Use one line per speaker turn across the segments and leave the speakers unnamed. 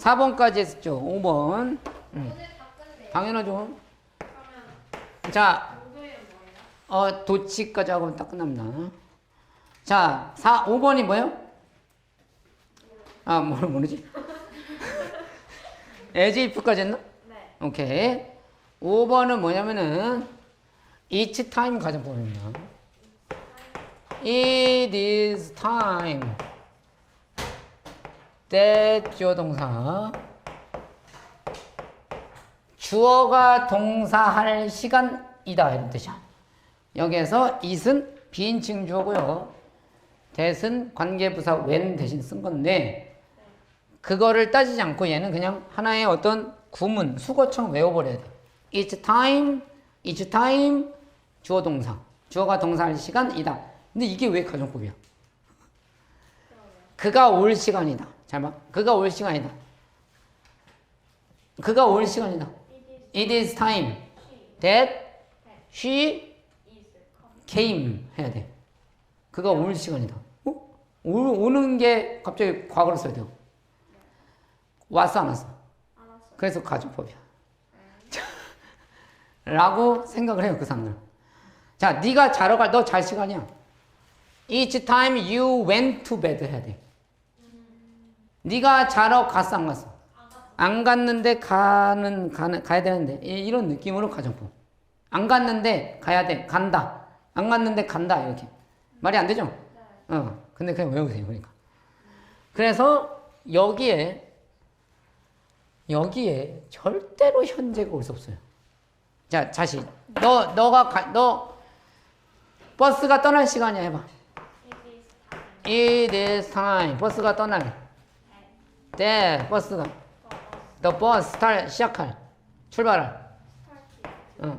4번까지 했었죠. 5번. 음.
오늘 다 끝내.
당연하죠. 자? 어, 도치까지 하고 딱 끝납니다. 자, 4, 5번이 뭐예요? 아, 뭘 모르지? as if까지 했나?
네.
오케이. 5번은 뭐냐면은 each time 가정법입니다. It is time that 주어 동사 주어가 동사할 시간이다 이런 뜻이야. 여기에서 it은 비인칭 주어고요. that은 관계부사 when 대신 쓴 건데 그거를 따지지 않고 얘는 그냥 하나의 어떤 구문, 수거처럼 외워버려야 돼. It's time, it's time, 주어 동사. 주어가 동사할 시간이다. 근데 이게 왜 가정법이야? 그가 올 시간이다. 잘 봐. 그가 올 시간이다. 그가 올 시간이다.
It is
time that she came 해야 돼. 그가 올 시간이다. 어? 오, 오는 게 갑자기 과거로 써야 돼요. 왔어 안 왔어? 그래서 가정법이야. 라고 생각을 해요 그 사람들. 자, 네가 자러 갈 너 잘 시간이야. Each time you went to bed 해야 돼. 네가 자러 갔어 안 갔어? 안 갔는데 가는 가는 가야 되는데 이- 이런 느낌으로 가정법. 안 갔는데 가야 돼 간다. 안 갔는데 간다 이렇게 말이 안 되죠? 어. 근데 그냥 외우세요 그러니까. 그래서 여기에 여기에 절대로 현재가 올 수 없어요. 자, 다시 너 너가 가, 너 버스가 떠날 시간이야 해봐.
It is time.
버스가 떠날. 때 버스가 the bus start 시작할 출발할. 응.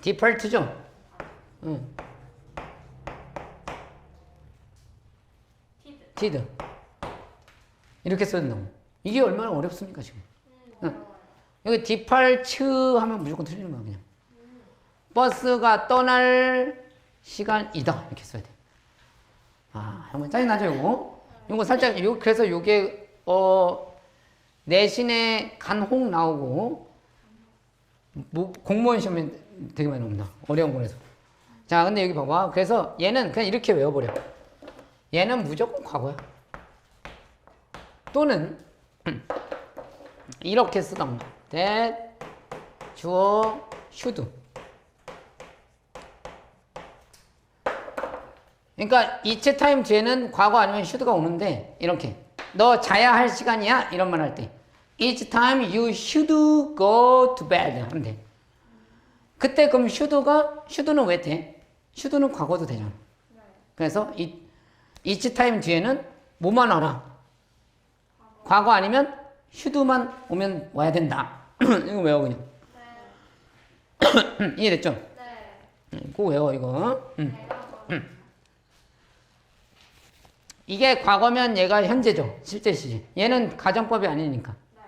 디펄트죠. 응.
Did.
이렇게 써야 된다고. 이게 얼마나 어렵습니까 지금?
음, 어려워요.
여기 디팔츠 하면 무조건 틀리는 거야 그냥. 버스가 떠날 시간이다 이렇게 써야 돼. 아, 한번 짜증 나죠 이거? 이거 살짝 요 그래서 요게 어 내신에 간혹 나오고 뭐, 공무원 시험에 되게 많이 나옵니다. 어려운 거에서. 자, 근데 여기 봐봐. 그래서 얘는 그냥 이렇게 외워버려. 얘는 무조건 과거야. 또는 이렇게 쓰던가. that, 주어, should. 그러니까 each time 뒤에는 과거 아니면 should가 오는데 이렇게 너 자야 할 시간이야 이런 말 할때 each time you should go to bed 하면 돼. 그때 그럼 should가 should는 왜 돼? should는 과거도 되잖아. 그래서 이 each time 뒤에는 뭐만 와라. 과거 아니면 should만 오면 와야 된다. 이거 외워 그냥.
네.
이해됐죠?
네.
그거 외워 이거. 음.
내가 뭐
이게 과거면 얘가 현재죠. 실제 시제. 얘는 가정법이 아니니까.
네.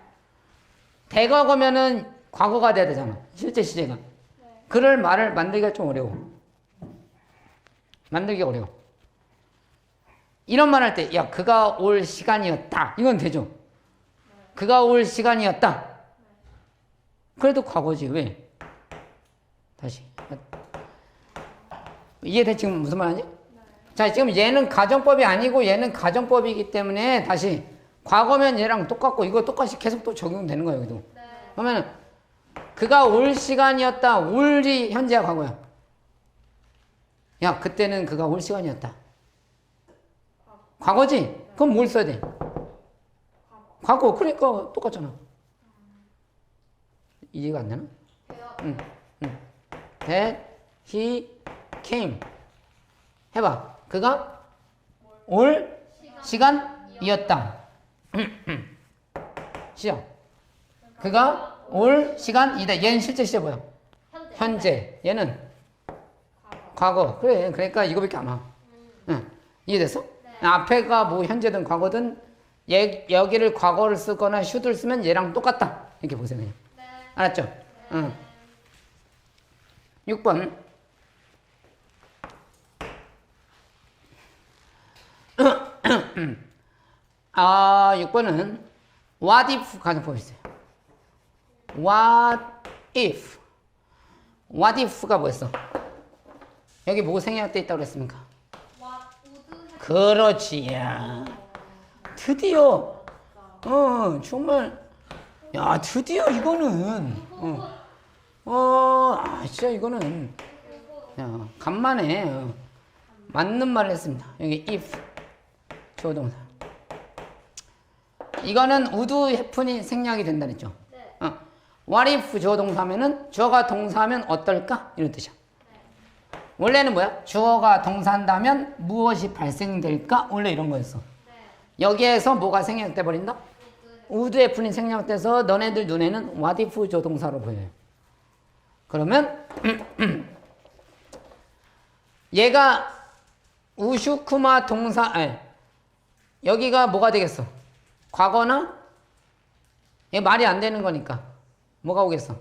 대과거면은 과거가 돼야 되잖아. 실제 시제가.
네.
그럴 말을 만들기가 좀 어려워. 만들기 어려워. 이런 말 할 때, 야, 그가 올 시간이었다. 이건 되죠. 그가 올 시간이었다. 그래도 과거지, 왜? 다시. 이해돼? 지금 무슨 말 하지? 자, 지금 얘는 가정법이 아니고 얘는 가정법이기 때문에 다시 과거면 얘랑 똑같고 이거 똑같이 계속 또 적용되는 거예요, 여기도.
네.
그러면 그가 올 시간이었다. 올이 현재야 과거야. 야, 그때는 그가 올 시간이었다. 과거지? 그럼 뭘 써야 돼? 과거. 그러니까 똑같잖아. 이해가 안 되나? 응. 응. That he came. 해봐. 그가 올 시간이었다. 시작. 그가 올 시간이다. 얘는 실제 시제 뭐야?
현재.
현재. 얘는
과거.
과거. 그래. 그러니까 이거밖에 안 와. 응. 이해됐어? 앞에가 뭐 현재든 과거든 얘, 여기를 과거를 쓰거나 should를 쓰면 얘랑 똑같다. 이렇게 보세요.
네.
알았죠? 응. 6번. 아, 6번은 what if 가정법이 있어요. what if what if가 뭐였어? 여기 뭐 생략돼 있다고 그랬습니까? 그렇지, 야. 드디어, 어, 정말, 야, 드디어 이거는, 어, 어, 아, 진짜 이거는, 야, 간만에, 어, 맞는 말을 했습니다. 여기 if, 조동사. 이거는 우드 해픈이 생략이 된다 그랬죠?
네.
어, what if 조동사면은, 주어가 동사하면 어떨까? 이런 뜻이야. 원래는 뭐야? 주어가 동사한다면 무엇이 발생될까? 원래 이런 거였어.
네.
여기에서 뭐가 생략돼 버린다? 우드 F는 생략돼서 너네들 눈에는 what if 조동사로 보여요. 그러면 얘가 우슈쿠마 동사 아니, 여기가 뭐가 되겠어? 과거나 얘 말이 안 되는 거니까 뭐가 오겠어?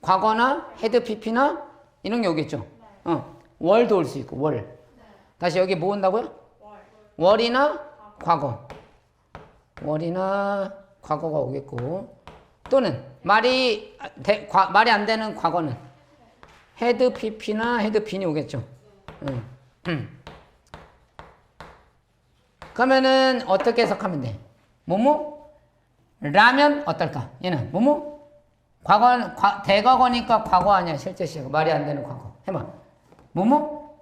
과거 나 헤드 PP나 이런 게 오겠죠. 어, 월도 올 수 있고 월. 다시 여기 뭐 온다고요? 월 이나 과거. 월이나 과거가 오겠고 또는 말이 대- 과- 말이 안 되는 과거는 헤드 PP나 헤드 빈이 오겠죠. 응. 음. 그러면은 어떻게 해석하면 돼? 뭐뭐? 라면 어떨까? 얘는 뭐뭐? 과거 과, 대과거니까 과거 아니야. 실제 시각 말이 안 되는 과거. 해봐. 뭐뭐?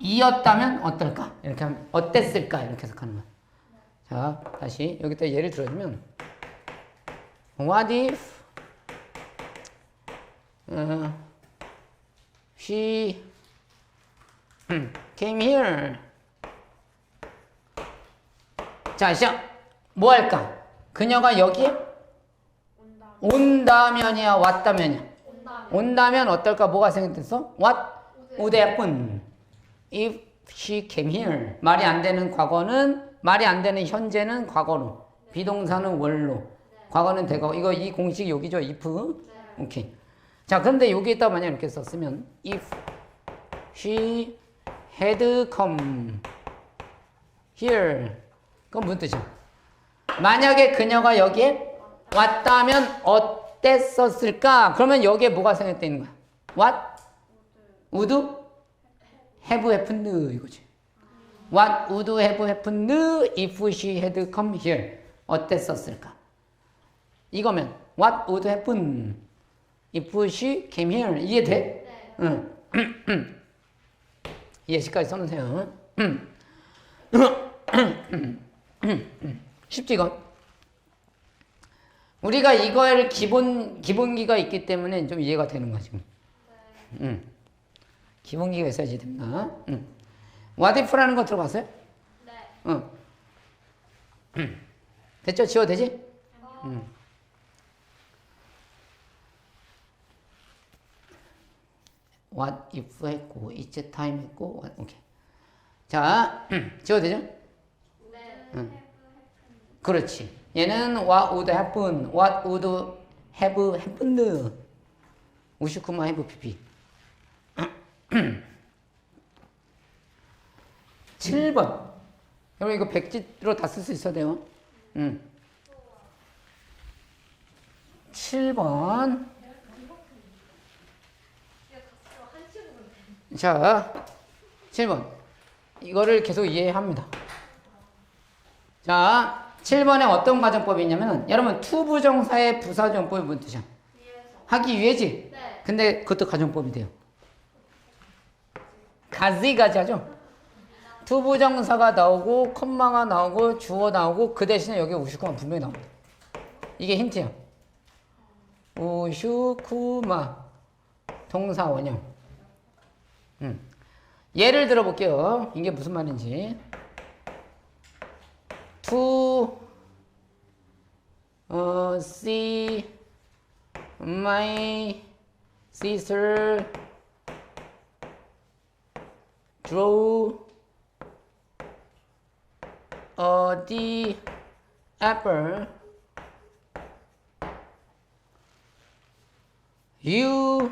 이었다면 어떨까? 이렇게 하면 어땠을까? 이렇게 해석하는 거야. 자 다시 여기다 예를 들어주면 what if 어, she 음, came here 자 시작. 뭐 할까? 그녀가 여기에
온다.
온다면이야 왔다면이야?
온다.
온다면 어떨까? 뭐가 생각됐어? What? would happen if she came here? 말이 안 되는 과거는 말이 안 되는 현재는 과거로. 비동사는 원로. 과거는 대과거. 이거 이 공식 여기죠? If? 오케이. 자 그런데 여기에다 만약 이렇게 썼으면 if she had come here 그건 무슨 뜻이야? 만약에 그녀가 여기에 왔다면 어땠었을까? 그러면 여기에 뭐가 생각돼 있는 거야? What? would have happened 이거지. What would have happened if she had come here? 어땠었을까? 이거면 What would happen if she came here? 이해돼? 응. 예시까지 써놓으세요. 쉽지 이건? 우리가 이걸 기본 기본기가 있기 때문에 좀 이해가 되는 거지. 응. 기본기가 있어야지 됩니다. 응. 와디프라는 거 들어봤어요?
네.
응. 됐죠? 지워 되지? 응. What if 했고 it's time 했고 오케이. 자, 지워 되죠?
네.
그렇지. 얘는 what would happen, what would have happened. 우슈쿠마 have pp. 7번. 여러분 이거 백지로 다 쓸 수 있어야 돼요. 음. 7번. 자, 7번. 이거를 계속 이해합니다. 자, 7번에 어떤 가정법이 있냐면 여러분 투부정사의 부사정법이 뭔 뜻이야? 하기 위해지.
네.
근데 그것도 가정법이 돼요. 가지가지 하죠? 투부정사가 나오고 콤마가 나오고 주어 나오고 그 대신에 여기 우슈쿠마 분명히 나옵니다. 이게 힌트야. 우슈쿠마 동사 원형. 음. 예를 들어 볼게요. 이게 무슨 말인지. To 어, see my sister draw a the apple you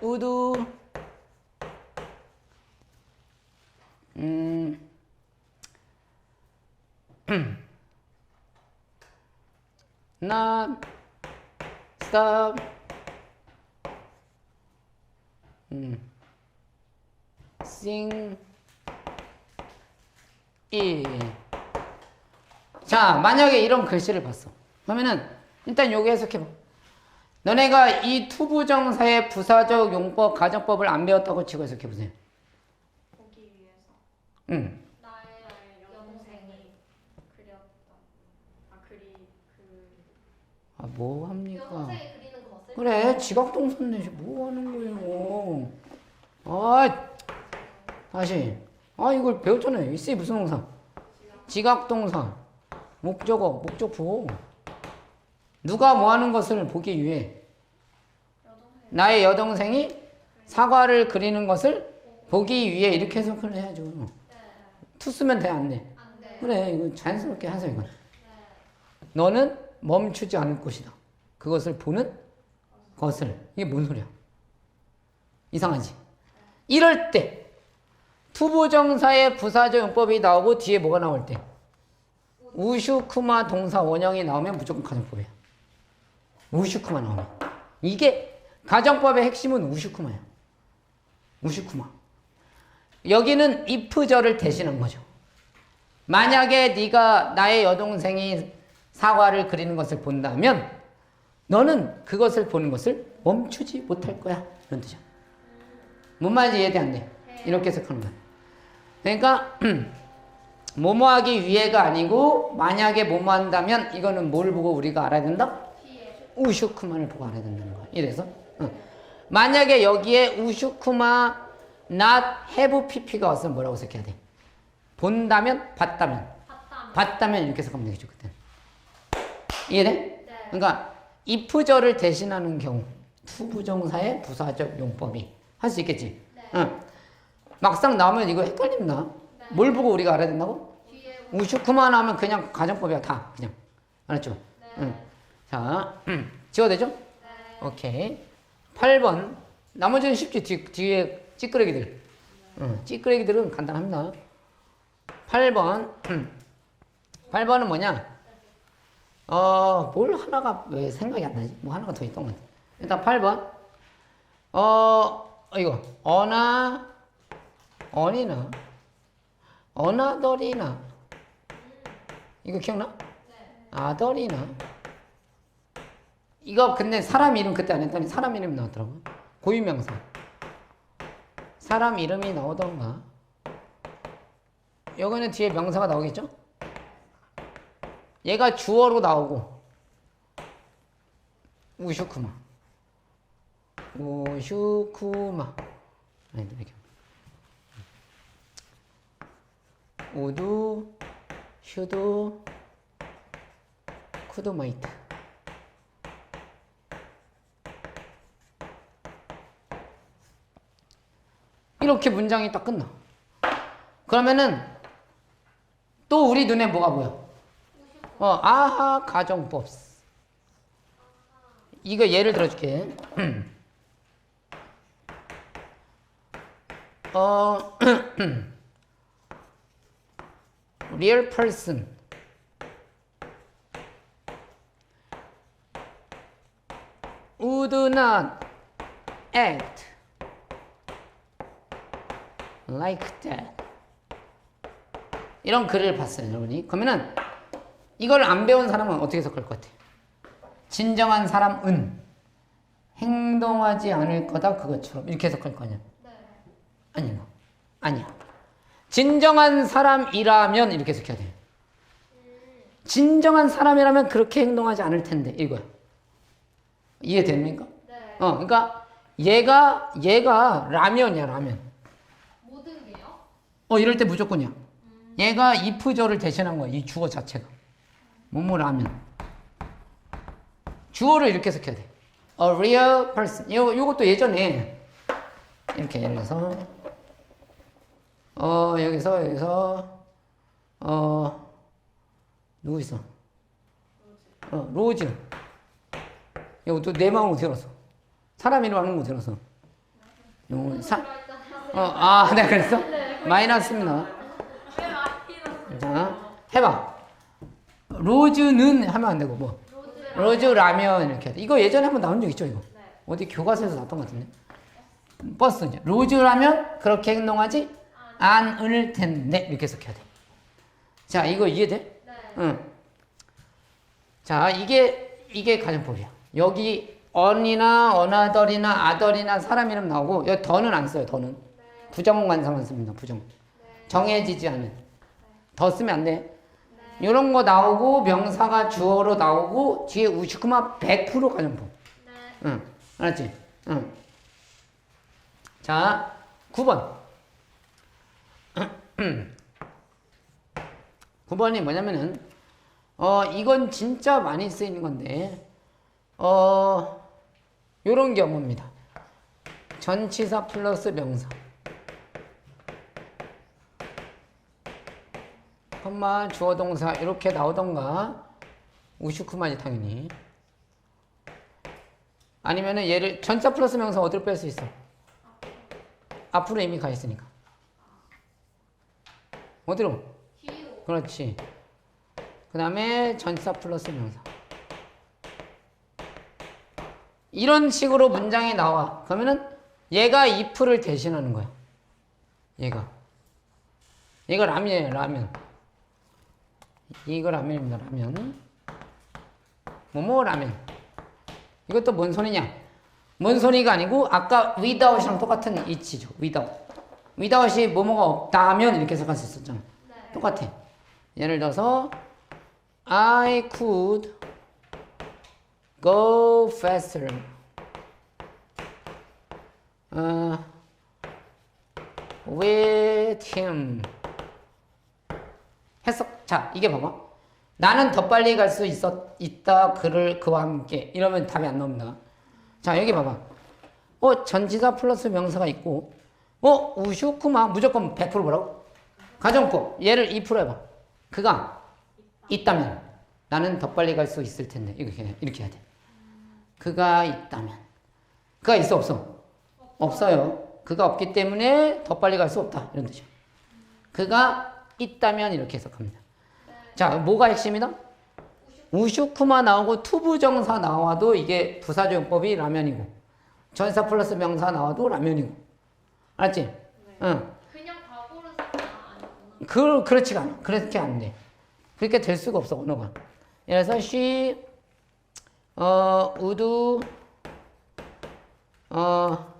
would 음 not stop 음. sing it 자 만약에 이런 글씨를 봤어 그러면은 일단 여기 해석해봐 너네가 이 투부정사의 부사적 용법 가정법을 안 배웠다고 치고 해석해보세요
보기 위해서
응.
나의 여동생이 그렸던 아 그리 그
아, 뭐 합니까? 그래, 지각 동선 내시 뭐 하는 거예요? 아, 다시. 아, 이걸 배웠잖아요. 이씨 무슨 동사? 지각 동사. 목적어, 목적부. 누가 뭐 하는 것을 보기 위해 나의 여동생이 사과를 그리는 것을 보기 위해 이렇게 해석을 해야죠. 투 쓰면 돼, 안 돼? 그래, 이거 자연스럽게 하세요, 이건. 너는 멈추지 않을 것이다. 그것을 보는 것을. 이게 뭔 소리야? 이상하지? 이럴 때, 투부정사의 부사적 용법이 나오고 뒤에 뭐가 나올 때? 우슈쿠마 동사 원형이 나오면 무조건 가정법이야. 우슈쿠마 나오면. 이게 가정법의 핵심은 우슈쿠마야. 우슈쿠마. 여기는 if절을 대신한 거죠. 만약에 네가 나의 여동생이 사과를 그리는 것을 본다면 너는 그것을 보는 것을 멈추지 못할 거야. 이런 뜻이야. 뭔 말인지 이해돼 안 돼? 이렇게 해석하는 거야. 그러니까 뭐뭐하기 위해가 아니고 만약에 뭐뭐 한다면 이거는 뭘 보고 우리가 알아야 된다? 우슈쿠마를 보고 알아야 된다는 거야. 이래서 응. 만약에 여기에 우슈쿠마 not have pp가 왔으면 뭐라고 해석해야 돼? 본다면 봤다면
봤다
봤다면 이렇게 해석하면 되겠죠 그때 이해돼?
네
그러니까 if절을 대신하는 경우 투부정사의 부사적 용법이 할 수 있겠지
네.
응. 막상 나오면 이거 헷갈린다
네.
뭘 보고 우리가 알아야 된다고?
뒤에
우슈쿠마 나오면 그냥 가정법이야 다 그냥 알았죠?
네
응. 자 음. 지워도 되죠?
네.
오케이 8번 나머지는 쉽지 뒤, 뒤에 찌끄레기들 응. 찌끄레기들은 간단합니다 8번 8번은 뭐냐 어, 뭘 하나가 왜 생각이 안 나지? 뭐 하나가 더 있던 것 같아. 일단 8번. 어, 이거. 어나, 어니나, 어나더리나. 이거 기억나?
네.
아더리나. 이거 근데 사람 이름 그때 안 했더니 사람 이름이 나왔더라고. 고유명사. 사람 이름이 나오던가. 여기는 뒤에 명사가 나오겠죠? 얘가 주어로 나오고. 우슈쿠마. 우슈쿠마. 아니 이렇게 우두 슈두 쿠드마이트. 이렇게 문장이 딱 끝나. 그러면은 또 우리 눈에 뭐가 보여? 어, 아하 가정법. 이거 예를 들어줄게. 어, real person. act like that. 이런 글을 봤어요, 여러분이. 그러면은 이걸 안 배운 사람은 어떻게 해석할 것 같아? 진정한 사람은 행동하지 않을 거다 그것처럼 이렇게 해석할 거 아니야?
네.
아니야. 아니야. 진정한 사람이라면 이렇게 해석해야 돼. 진정한 사람이라면 그렇게 행동하지 않을 텐데 이거야. 이해됩니까?
네.
어, 그러니까 얘가 얘가 라면이야 라면.
모든 게요?
어 이럴 때 무조건이야. 얘가 if절을 대신한 거야 이 주어 자체가. 뭐뭐 라면. 주어를 이렇게 해석해야 돼. A real person. 요 요것도 예전에 이렇게 예를 들어서 어 여기서 여기서 어 누구 있어? 어 로즈. 이것도 내 마음을 어떻게 알았어? 사람 이름 하는 거 어떻게 알았어? 요 사,
들어있잖아요.
어, 아, 네, 그랬어? 마이너스입니다.
왜 마이너스?
자, 해봐. 로즈는 하면 안 되고, 뭐.
로즈
라면 이렇게. 이거 예전에 한번 나온 적 있죠, 이거?
네.
어디 교과서에서 나왔던 것 같은데. 버스 이제 로즈 라면 그렇게 행동하지 않을 텐데 이렇게 해석해야 돼. 자, 이거 이해돼?
네.
응. 자, 이게 이게 가정법이야. 여기 언이나 어나덜이나 아덜이나 사람 이름 나오고 여기 더는 안 써요. 더는 부정관사만 씁니다. 부정. 정해지지 않은. 더 쓰면 안 돼. 이런 거 나오고 명사가 주어로 나오고 뒤에 우시쿠마 100% 가정법.
네.
응. 알았지? 응. 자, 9번. 9번이 뭐냐면은, 어, 이건 진짜 많이 쓰이는 건데, 어, 요런 경우입니다. 전치사 플러스 명사. 컴마 주어 동사 이렇게 나오던가. 우슈쿠마지 당연히 아니면은 얘를 전사 플러스 명사 어디로 뺄 수 있어? 앞으로 이미 가 있으니까. 어디로?
뒤로.
그렇지. 그 다음에 전사 플러스 명사. 이런 식으로 문장이 나와. 그러면은 얘가 if를 대신하는 거야. 얘가. 얘가 라면이에요 라면 이거 라면입니다 라면 뭐뭐 라면 이것도 뭔 소리냐 뭔 소리가 아니고 아까 without이랑 똑같은 이치죠 without without이 뭐뭐가 없다면 이렇게 해석할 수 있었잖아
네.
똑같아. 예를 들어서 I could go faster. 어, with him. 자, 이게 봐봐. 나는 더 빨리 갈 수 있었 있다 그를 그와 함께 이러면 답이 안 나옵니다. 자, 여기 봐봐. 어, 전지사 플러스 명사가 있고 어, 우슈쿠마 무조건 100% 뭐라고? 가정법 얘를 2% 해봐. 그가 있다면 나는 더 빨리 갈 수 있을 텐데 이렇게 해- 이렇게 해야 돼. 그가 있다면 그가 있어 없어? 없어요. 그가 없기 때문에 더 빨리 갈 수 없다 이런 뜻이야. 그가 있다면 이렇게 해석합니다. 자 뭐가 핵심이다? 우슈쿠마 나오고 투부정사 나와도 이게 부사조용법이 라면이고 전사 플러스 명사 나와도 라면이고 알았지? 응.
그냥 쓰거나 아니구나.
그, 그렇지가 않아. 그렇게 안 돼. 그렇게 될 수가 없어, 언어가. 그래서 she, 어, would, 어,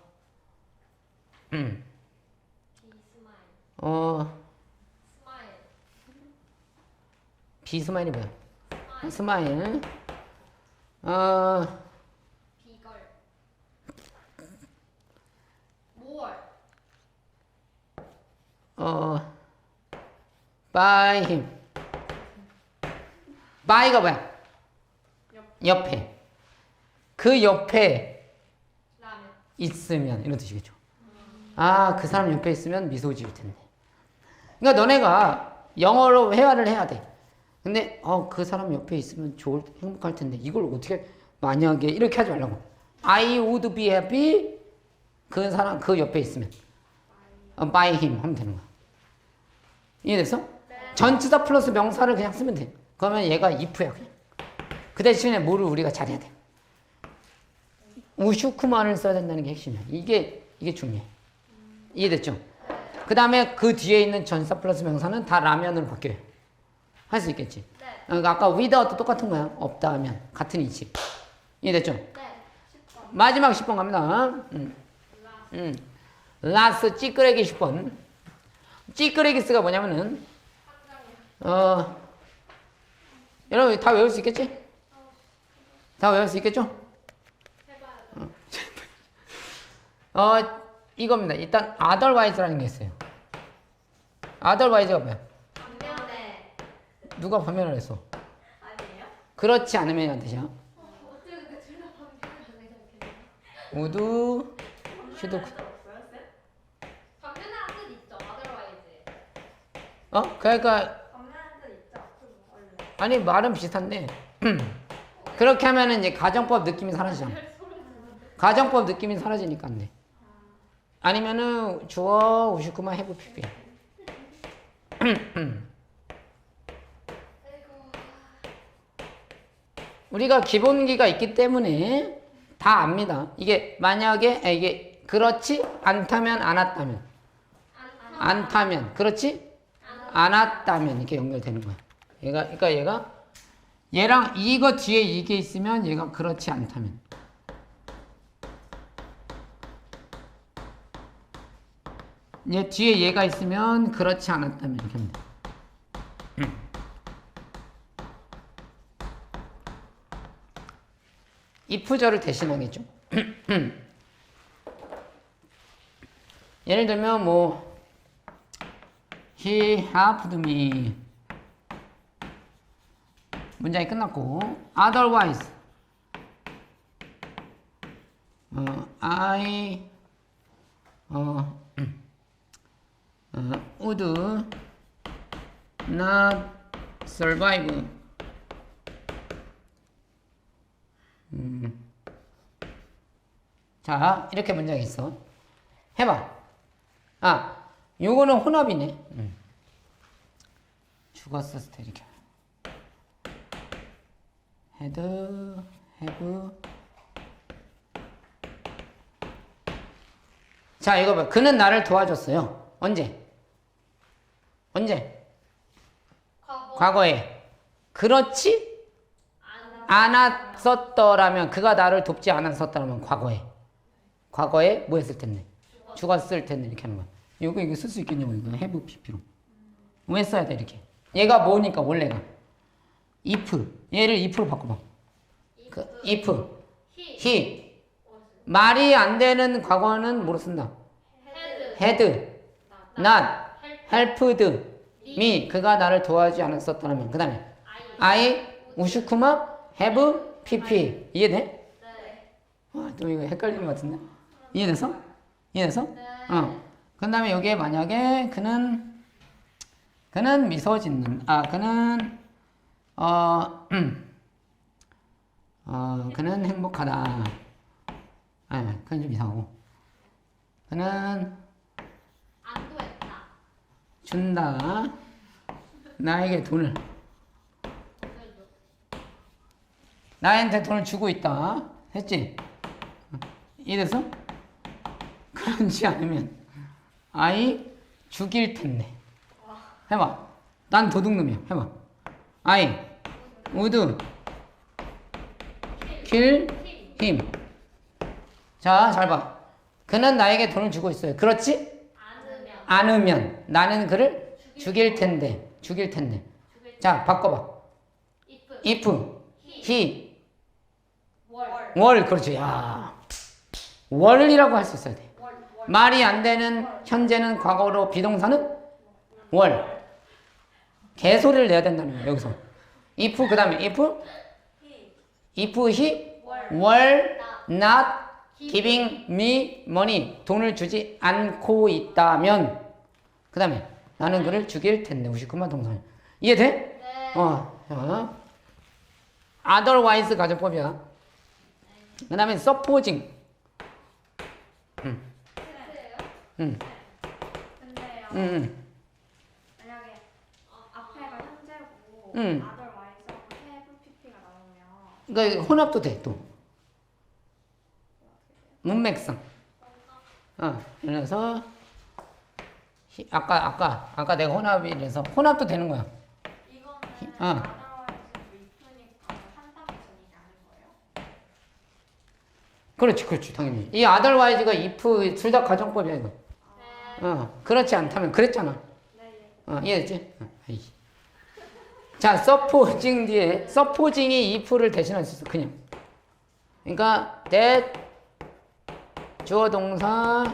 음. 어,
스마일.
비스마일이 뭐야?
스마일.
스마일, 어,
비걸. 모월.
어, by him. by가 뭐야? 옆에. 그 옆에
라면.
있으면 이런 뜻이겠죠. 아, 그 사람 옆에 있으면 미소 지을 텐데. 그러니까 너네가 영어로 회화를 해야 돼. 근데 어, 그 사람 옆에 있으면 좋을 행복할 텐데 이걸 어떻게 만약에 이렇게 하지 말라고. I would be happy. 그 사람 그 옆에 있으면 어, by him 하면 되는 거야. 이해됐어? 전치사 플러스 명사를 그냥 쓰면 돼. 그러면 얘가 if야 그냥. 그 대신에 뭐를 우리가 잘해야 돼. 우슈쿠마를 써야 된다는 게 핵심이야. 이게 이게 중요해. 이해됐죠? 그 다음에 그 뒤에 있는 전사 플러스 명사는 다 라면으로 바뀌어요. 할 수 있겠지.
네.
그러니까 아까 without 똑같은 거야. 없다 하면 같은 이치. 이해됐죠?
네. 10번.
마지막 10번 갑니다. 음. 음. 라스 찌끄레기 10번. 찌끄레기스가 뭐냐면은 어 여러분 다 외울 수 있겠지? 다 외울 수 있겠죠?
해봐요.
어 이겁니다. 일단 otherwise라는 게 있어요. otherwise가 뭐야? 누가 반면을 했어?
아니에요?
그렇지 않으면.
어, 근데 둘다 반면에 생각했네.
우두 슈드
반면이란 뜻 있죠. otherwise.
어 그러니까
뜻 있죠.
아니 말은 비슷한데 그렇게 하면은 이제 가정법 느낌이 사라지잖아. 가정법 느낌이 사라지니까 안 돼. 아니면은 주어 우슈쿠마 해부 피비.
아이고.
우리가 기본기가 있기 때문에 다 압니다. 이게 만약에 아, 이게 그렇지 않다면 안 왔다면 안 타면 그렇지 안 왔다면 이렇게 연결되는 거야. 얘가 그러니까 얘가 얘랑 이거 뒤에 이게 있으면 얘가 그렇지 않다면 얘 뒤에 얘가 있으면 그렇지 않았다면 이렇게 하면 돼. if절을 대신하겠죠. 예를 들면 뭐 he helped me 문장이 끝났고 otherwise 어, I 어, 어, would not survive 자, 이렇게 문장이 있어. 해봐. 아, 요거는 혼합이네. 음. 죽었었을 때 이렇게. had, have. 자, 이거 봐. 그는 나를 도와줬어요. 언제? 언제?
과거
과거 에. 그렇지? 않았었더라면, 그가 나를 돕지 않았었더라면, 과거에. 과거에 뭐 했을 텐데? 죽었을 텐데, 이렇게 하는 거야. 이거, 이거 쓸 수 있겠냐고, 이거. have pp로. 왜 써야 돼, 이렇게? 얘가 뭐니까, 원래가. if. 얘를 if로 바꿔봐. 그, if.
히
he. 말이 안 되는 과거는 뭐로 쓴다? had. not. helped. me. 그가 나를 도와주지 않았었더라면. 그 다음에. I. 우슈쿠마. have. pp. 이해돼?
네.
아, 또 이거 헷갈리는 것 같은데? 이해됐어? 이해됐어?
네.
어. 그 다음에 여기에 만약에 그는, 그는 미소 짓는, 아, 그는, 어, 음, 어, 그는 행복하다. 아, 그건 좀 이상하고. 그는
안도했다
준다. 나에게 돈을. 나한테 돈을 주고 있다. 했지? 이래서 그렇지 않으면 아이 죽일 텐데. 해봐. 난 도둑놈이야. 해봐. 아이 우드 kill him. 자, 잘 봐. 그는 나에게 돈을 주고 있어요. 그렇지?
않으면
나는 그를 죽일 텐데. 죽일 텐데. 자, 바꿔봐.
if
he 월월 그렇지 야 월이라고 할 수 있어야 돼. 말이 안 되는 현재는 과거로 비동사는 월 개소리를 내야 된다는 거야 여기서 if 그 다음에 if if he 월 not giving me money 돈을 주지 않고 있다면 그 다음에 나는 그를 죽일 텐데 59만 동사 이해돼?
네.
어, 자. otherwise 가정법이야. 그 다음에 supposing.
그래요?
응,
근데요.
응, 응.
만약에 앞에가 현재고
음.
otherwise하고 have pp가 나오면
그러니까 혼합도 돼, 또. 문맥상. 어, 그래서, 히- 아까, 아까, 아까 내가 혼합이라서 혼합도 되는 거야.
이거는
어.
거예요?
그렇지, 그렇지, 당연히. 이 otherwise가 if 둘 다 가정법이야, 이거.
네.
어, 그렇지 않다면 그랬잖아.
네.
어, 이해됐지? 어. 자, supposing 뒤에 supposing이 if를 대신할 수 있어, 그냥. 그러니까 that 주어 동사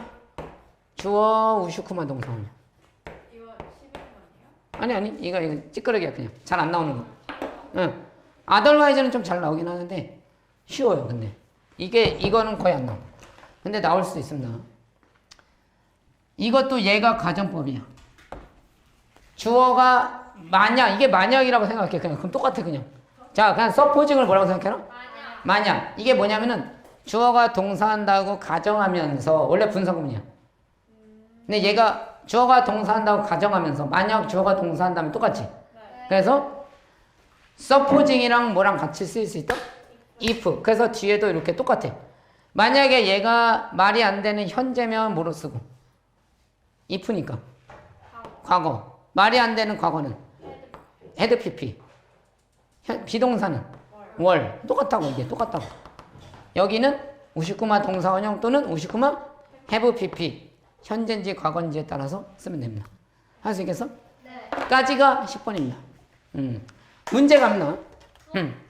주어 우슈쿠만 동사
11번이요?
아니 아니 이거 이거 찌끄러기야 그냥 잘 안 나오는 거. 응. otherwise는 좀 잘 나오긴 하는데 쉬워요 근데 이게 이거는 거의 안 나와. 근데 나올 수도 있습니다. 이것도 얘가 가정법이야. 주어가 만약 이게 만약이라고 생각해 그냥 그럼 똑같아 그냥. 자 그냥 supposing을 뭐라고 생각해라?
만약
만약 이게 뭐냐면은 주어가 동사한다고 가정하면서 원래 분사구문이야. 근데 얘가 주어가 동사한다고 가정하면서 만약 주어가 동사한다면 똑같지.
네.
그래서 supposing이랑 뭐랑 같이 쓰일 수 있다? if. 그래서 뒤에도 이렇게 똑같아. 만약에 얘가 말이 안 되는 현재면 뭐로 쓰고? If니까. 과거. 말이 안 되는 과거는 had pp. 현- 비동사는 월. 똑같다고 이게 똑같다고. 여기는 우시쿠마 동사원형 또는 우시쿠마 have pp. 현재인지 과거인지에 따라서 쓰면 됩니다. 할 수 있겠어?
네.
까지가 10번입니다. 음. 문제 갑나? 음.